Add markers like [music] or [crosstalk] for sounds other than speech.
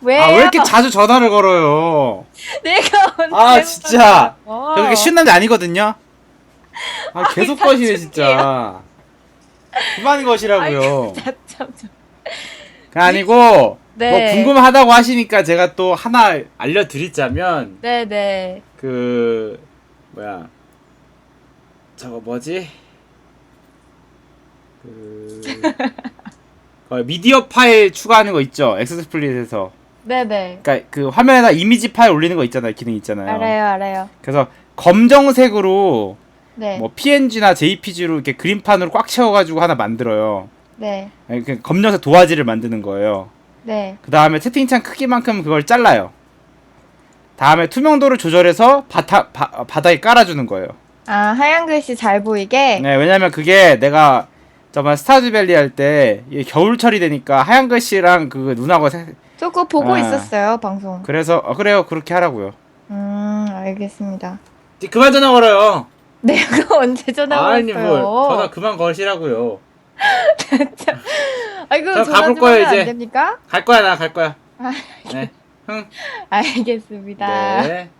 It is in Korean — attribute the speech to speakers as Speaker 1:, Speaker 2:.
Speaker 1: 왜요?
Speaker 2: 아왜 이렇게 자주 전화를 걸어요? [laughs]
Speaker 1: 내가 언제
Speaker 2: 아 진짜
Speaker 1: 어.
Speaker 2: 저 그렇게 쉬운 남자 아니거든요. 아 계속
Speaker 1: 다
Speaker 2: 거시네. 진짜. 그만 거시라고요.
Speaker 1: 참, 참, 참.
Speaker 2: 그 아니고
Speaker 1: 네.
Speaker 2: 뭐 궁금하다고 하시니까 제가 또 하나 알려드리자면
Speaker 1: 네네.
Speaker 2: 그 뭐야 저거 뭐지 그 [laughs] 어, 미디어 파일 추가하는 거 있죠 엑스플릿에서
Speaker 1: 네네.
Speaker 2: 그러니까 그 화면에다 이미지 파일 올리는 거 있잖아요 기능 있잖아요
Speaker 1: 알아요, 알아요.
Speaker 2: 그래서 검정색으로
Speaker 1: 네.
Speaker 2: 뭐 PNG나 JPG로 이렇게 그림판으로 꽉 채워가지고 하나 만들어요
Speaker 1: 네.
Speaker 2: 아니, 그 검정색 도화지를 만드는 거예요
Speaker 1: 네.
Speaker 2: 그 다음에 채팅창 크기만큼 그걸 잘라요. 다음에 투명도를 조절해서 바타, 바, 바닥에 깔아주는 거예요.
Speaker 1: 아, 하얀 글씨 잘 보이게?
Speaker 2: 네, 왜냐면 그게 내가 저번 스타즈밸리 할 때 겨울철이 되니까 하얀 글씨랑 그 눈하고 색-
Speaker 1: 저 그거 보고
Speaker 2: 아.
Speaker 1: 있었어요, 방송.
Speaker 2: 그래서 어, 그래요 그렇게 하라고요.
Speaker 1: 음, 알겠습니다.
Speaker 2: 그만 전화 걸어요. [laughs]
Speaker 1: 내가 언제 전화
Speaker 2: 아니 뭘
Speaker 1: 걸었어요?
Speaker 2: 전화 그만 거시라고요. [laughs]
Speaker 1: 아이고,
Speaker 2: 저
Speaker 1: 전화
Speaker 2: 가볼
Speaker 1: 좀
Speaker 2: 거예요, 이제.
Speaker 1: 안 됩니까?
Speaker 2: 갈 거야 나 갈 거야.
Speaker 1: 아,
Speaker 2: 네. 흥. [laughs]
Speaker 1: 알겠습니다.
Speaker 2: 네.